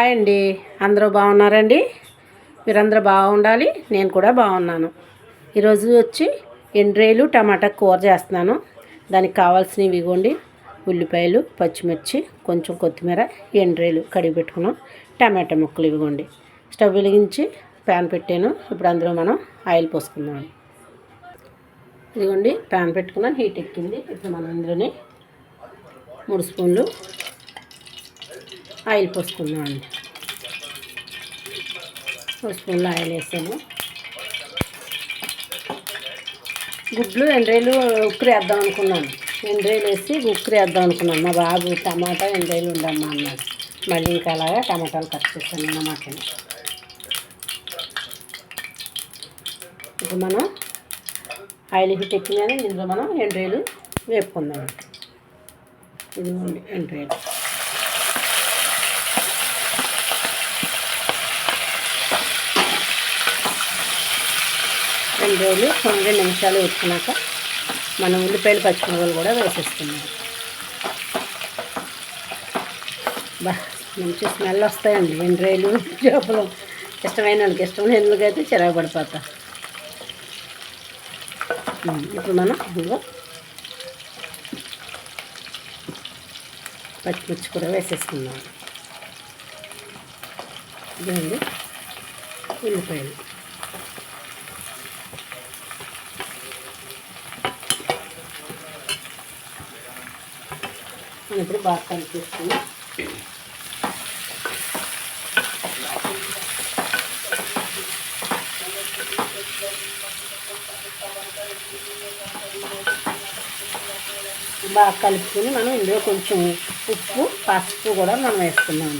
Hi అండి. అందరూ బాగున్నారండి? మీరందరూ బాగుండాలి. నేను కూడా బాగున్నాను. ఈరోజు వచ్చి ఎండ్రేలు టమాటా కూర చేస్తున్నాను. దానికి కావాల్సినవి ఇవ్వండి. ఉల్లిపాయలు పచ్చిమిర్చి కొంచెం కొత్తిమీర ఎండ్రేలు కడిగి పెట్టుకున్నాం. టమాటా ముక్కలు ఇవ్వండి. స్టవ్ వెలిగించి ప్యాన్ పెట్టాను. ఇప్పుడు అందులో మనం ఆయిల్ పోసుకుందాం. ఇదిగోండి ప్యాన్ పెట్టుకున్నాను. హీట్ ఎక్కింది. ఇప్పుడు మనం ఇందులోనే మూడు స్పూన్లు ఆయిల్ పోసుకుందాం అండి. మూడు ఆయిల్ వేసాము గుడ్లు ఎండ్రేలు ఉక్కురు వేద్దాం అనుకున్నాను. ఎండ్రేలు వేసి ఉక్కురు వేద్దాం అనుకున్నాను. మా బాబు టమాటా ఎండ్రేలు ఉండమ్మా అన్నాడు. మళ్ళీ ఇంకా అలాగా టమాటాలు కట్ చేస్తాను అన్నమాట ఇప్పుడు మనం ఆయిల్ హీట్ ఎక్కిందని ఇందులో మనం ఎండ్రేలు వేపుకుందాం. ఇది ఎండ్రేలు రెండు రోజులు రెండు నిమిషాలు వేసుకున్నాక మనం ఉల్లిపాయలు పచ్చిమిరపకాయలు కూడా వేసేస్తున్నాం. బా మంచి స్మెల్ వస్తాయండి. ఎండ్రాయిలు చేపలు ఇష్టమైన వాళ్ళకి ఇష్టం ఎందుకైతే చిరాకు పడిపోతా. ఇప్పుడు మనం ఇంకో పచ్చిమిర్చి కూడా వేసేసుకున్నాం ఇదండి ఉల్లిపాయలు. మనం ఇప్పుడు బాగా కలిపేసుకుని. బాగా కలుపుకొని మనం ఇందులో కొంచెం ఉప్పు పసుపు కూడా మనం వేసుకున్నాం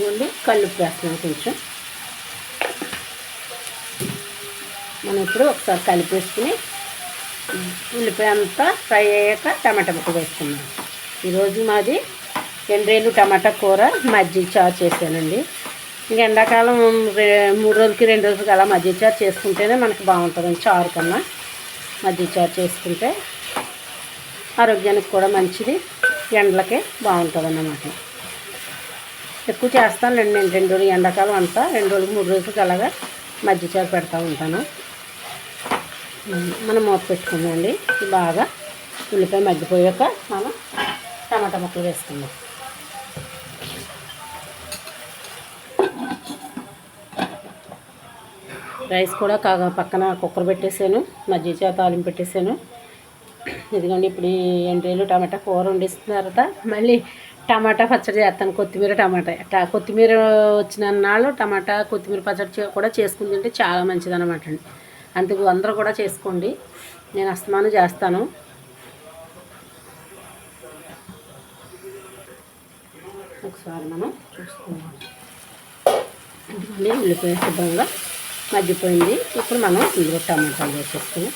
ఇదిగోండి కళ్ళు వేస్తున్నాం కొంచెం. మనం ఇప్పుడు ఒకసారి కలిపేసుకుని ఉల్లిపాయ అంతా ఫ్రై అయ్యాక టమాటా ముక్క వేసుకున్నాం ఈరోజు మాది ఎండ్రేలు టమాటా కూర మజ్జిగ చారు చేశానండి. ఇంకా ఎండాకాలం మూడు రోజులకి రెండు రోజులకి అలా మజ్జిగ చారు చేసుకుంటేనే మనకి బాగుంటుంది చారు కన్నా. మజ్జిగ చారు చేసుకుంటే ఆరోగ్యానికి కూడా మంచిది ఎండలకే బాగుంటుంది అన్నమాట ఎక్కువ చేస్తానులేండి నేను రెండు రోజులు ఎండాకాలం అంతా రెండు రోజులు మూడు రోజులకి అలాగా మజ్జిగ చారు పెడతా ఉంటాను. మనం మూత పెట్టుకుందామండి. బాగా ఉల్లిపాయ మగ్గిపోయాక మనం టమాటా ముక్కలు వేసుకుందాం. రైస్ కూడా కాగా పక్కన కుక్కర్ పెట్టేసాను మజ్జిగ చేత తాలింపు పెట్టేసాను. ఇదిగోండి ఇప్పుడు ఎండ్రీలు టమాటా కూర వండిస్తున్న తర్వాత మళ్ళీ టమాటా పచ్చడి చేస్తాను కొత్తిమీర టమాటా. కొత్తిమీర వచ్చిన నాళ్ళు టమాటా కొత్తిమీర పచ్చడి కూడా చేసుకుని తింటే చాలా మంచిది అనమాట అండి. అందుకు అందరూ కూడా చేసుకోండి. నేను అస్తమానం చేస్తాను. ఒకసారి మనం చూసుకుందాం. ఉల్లిపాయ శుభ్రంగా మగ్గిపోయింది. ఇప్పుడు మనం ఇందులో టమాటాలు వేసేసుకుని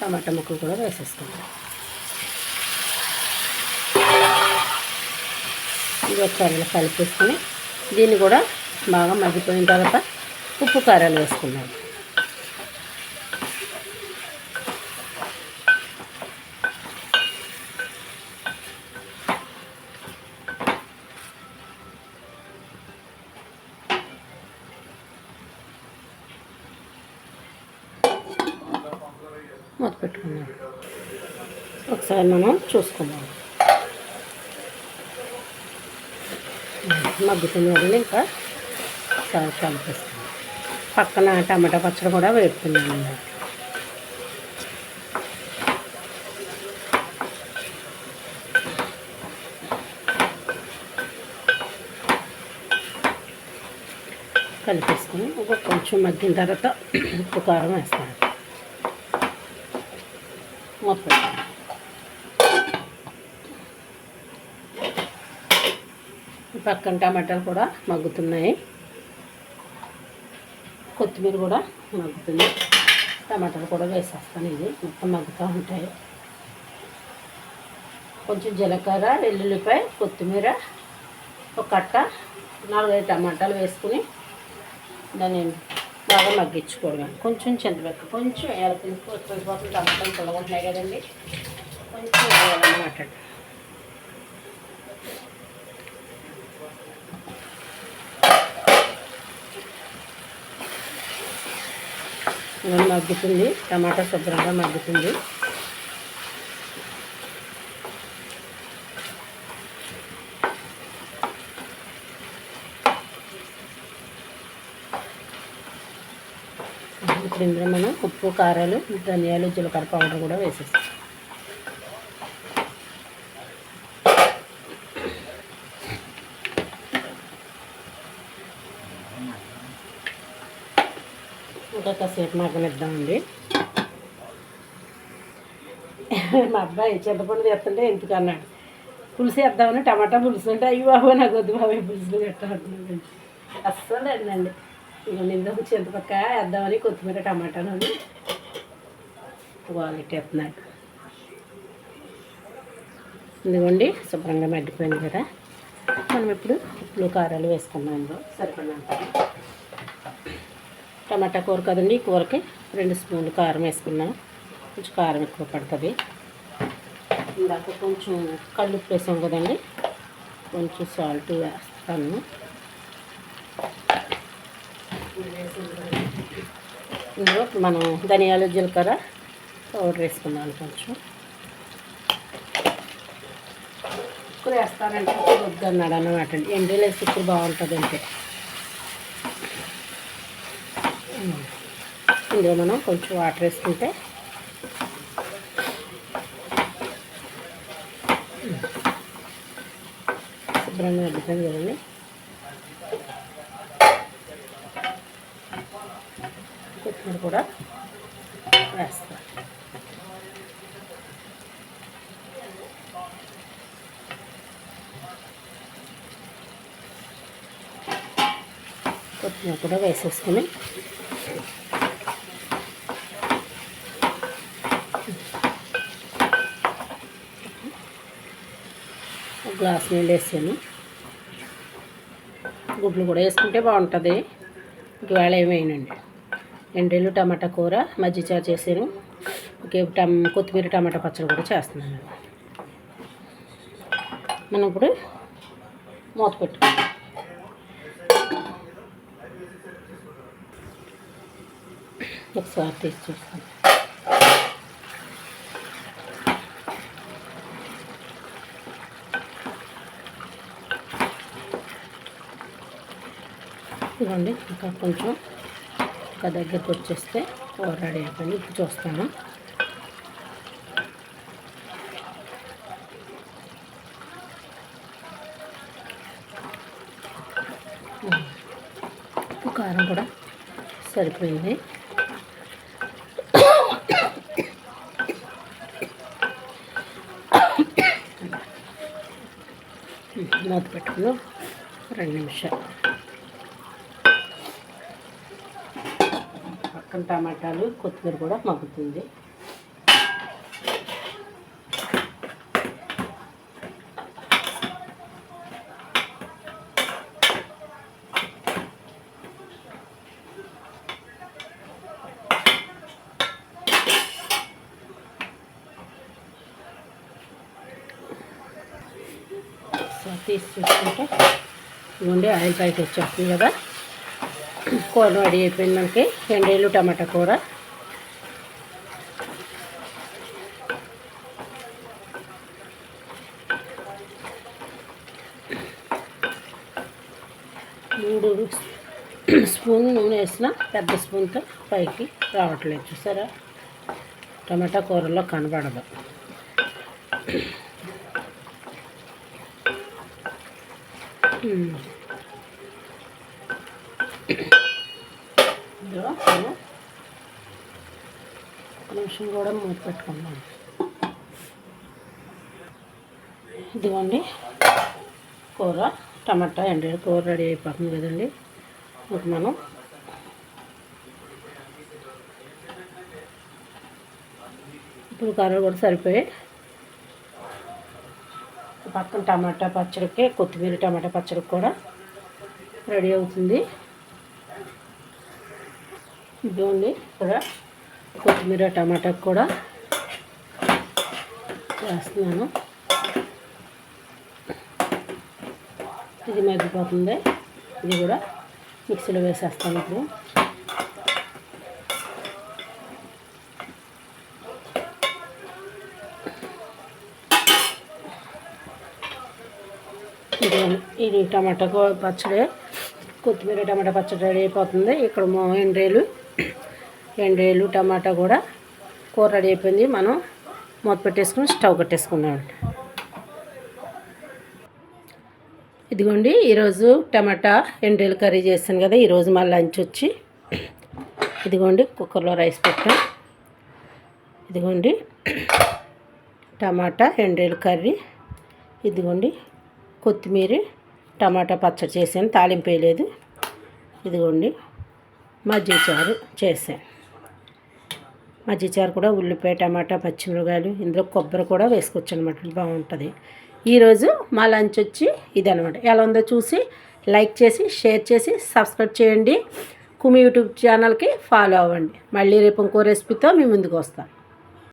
టమాటా ముక్కలు కూడా వేసేసుకుందాం. ఇది ఒకసారి కలిపేసుకొని దీన్ని కూడా బాగా మగ్గిపోయిన తర్వాత ఉప్పు కారాలు వేసుకున్నాం మూత పెట్టుకున్నాం ఒకసారి మనం చూసుకుందాం. మగ్గుతుంది కదండి ఇంకా ఒకసారి కలిపిస్తుంది పక్కన టమాటా పచ్చడి కూడా వేపుతున్నాను కలిపేసుకుని ఒక కొంచెం మగ్గిన తర్వాత ఉప్పు కారం వేస్తాను. మొత్తం. పక్కన టమాటాలు కూడా మగ్గుతున్నాయి. కొత్తిమీర కూడా మగ్గుతుంది. టమాటాలు కూడా వేసేస్తాను ఇది మొత్తం మగ్గుతూ ఉంటాయి. కొంచెం జీలకర్ర వెల్లుల్లిపాయ కొత్తిమీర ఒక కట్ట నాలుగైదు టమాటాలు వేసుకుని దాన్ని బాగా మగ్గించుకోవడం కొంచెం చింతపెక్క కొంచెం వేయాలి కొంచెం టమాటాలు పొలగొంటున్నాయి కదండి. కొంచెం వేయాలన్నమాట. మగ్గుతుంది టమాటా శుభ్రంగా మగ్గుతుంది. ఇప్పుడు ఇందులో మనం ఉప్పు కారాలు ధనియాలు జీలకర్ర పౌడర్ కూడా వేసేస్తాం. ఇంకా కాసేపు మగ్గనిద్దామండి. మా అబ్బాయి చింతపండు తెస్తుంటే ఎందుకు అన్నాడు. పులుసు వేద్దామని టమాటా పులుసు అంటే అయ్యి బాబు నాకు వద్దు బాబాయ్ పులుసు పెట్టాలండి అస్సలు అండి ఇక చింతపక్క వేద్దామని కొత్తిమీర టమాటాను క్వాలిటీ వేస్తున్నాడు ఇదిగోండి శుభ్రంగా మగ్గిపోయింది కదా. మనం ఇప్పుడు ఉప్పులు కారాలు వేసుకున్నాం సరిపడినంత టమాటా కూర కదండి కూరకి రెండు స్పూన్లు కారం వేసుకున్నాం. కొంచెం కారం ఎక్కువ పడుతుంది. ఇందాక కొంచెం కళ్ళు వేసాం కదండి కొంచెం సాల్ట్ వేస్తాను. ఇందులో మనం ధనియాలు జీలకర్ర పౌడర్ వేసుకున్నాను కొంచెం. ఎక్కువ వేస్తానంటే వద్దన్నాడు అన్నమాట అండి. ఇప్పుడు బాగుంటుంది అంటే ఇందులో మనం కొంచెం వాటర్ వేసుకుంటే. శుభ్రంగా అడ్డుతుంది కదండి. కొత్తిమీర కూడా వేస్తాం. కొత్తిమీర కూడా వేసేసుకుని ఒక గ్లాస్ నీళ్ళు వేసాను. గుడ్లు కూడా వేసుకుంటే బాగుంటుంది. ఒకవేళ ఏమేనండి ఎండేళ్ళు టమాటా కూర మజ్జిచారు చేసాను ఓకే టమ్ కొత్తిమీర టమాటా పచ్చడి కూడా చేస్తున్నాను. మనం ఇప్పుడు మూత పెట్టుకుందాం. ఒకసారి తీసి చూస్తాను ఇదిగోండి ఇంకా కొంచెం ఒక దగ్గరకు వచ్చేస్తే కూర రెడీ అయిపోయింది. ఇప్పుడు చూస్తాను. ఉప్పు కారం కూడా సరిపోయింది. మూత పెట్టుకుని రెండు నిమిషాలు. పక్కన టమాటాలు కొత్తిమీర కూడా మగ్గుతుంది. తీసి చూసుకుంటే ఇవ్వండి ఆయిల్ ప్యాకెట్ వచ్చేస్తుంది కదా. కూర రెడీ అయిపోయింది మనకి. ఎండేళ్ళు టమాటా కూర. మూడు స్పూన్ నూనె వేసిన పెద్ద స్పూన్తో పైకి రావట్లేదు. చూసారా? టమాటా కూరలో కనబడదు. ఉమ్. ఇందులో మనం ఒక నిమిషం కూడా మూత పెట్టుకుందాం. ఇదిగోండి కూర టమాటా ఎండ కూర రెడీ అయిపోతుంది కదండి. ఇప్పుడు మనం ఇప్పుడు కారాలు కూడా సరిపోయి పక్కన టమాటా పచ్చడికి కొత్తిమీర టమాటా పచ్చడికి కూడా రెడీ అవుతుంది. ఇదిగోండి ఇక్కడ కొత్తిమీర టమాటా కూడా వేస్తున్నాను. ఇది మగ్గిపోతుంది. ఇది కూడా మిక్సీలో వేసేస్తాను ఇప్పుడు. ఇది టమాటా పచ్చడి కొత్తిమీర టమాటా పచ్చడి రెడీ అయిపోతుంది. ఇక్కడ మా ఎండ్రేలు ఎండ్రేలు టమాటా కూడా కూర రెడీ అయిపోయింది. మనం మూత పెట్టేసుకుని స్టవ్ కట్టేసుకున్నాం ఇదిగోండి ఈరోజు టమాటా ఎండ్రేలు కర్రీ చేస్తాను కదా ఈరోజు మా లంచ్ వచ్చి ఇదిగోండి కుక్కర్లో రైస్ పెట్టాం. ఇదిగోండి టమాటా ఎండ్రేలు కర్రీ. ఇదిగోండి కొత్తిమీర టమాటా పచ్చడి చేశాను తాలింపు వేయలేదు. ఇదిగోండి మజ్జిగ చారు చేశాను. మజ్జిచారు కూడా ఉల్లిపాయ టమాటా పచ్చిమిరకాయలు ఇందులో కొబ్బరి కూడా వేసుకోవచ్చు అనమాట బాగుంటుంది. ఈరోజు మా లంచ్ వచ్చి ఇదనమాట ఎలా ఉందో చూసి లైక్ చేసి షేర్ చేసి సబ్స్క్రైబ్ చేయండి. కుమి యూట్యూబ్ ఛానల్కి ఫాలో అవ్వండి. మళ్ళీ రేపు ఇంకో రెసిపీతో మీ ముందుకు వస్తాను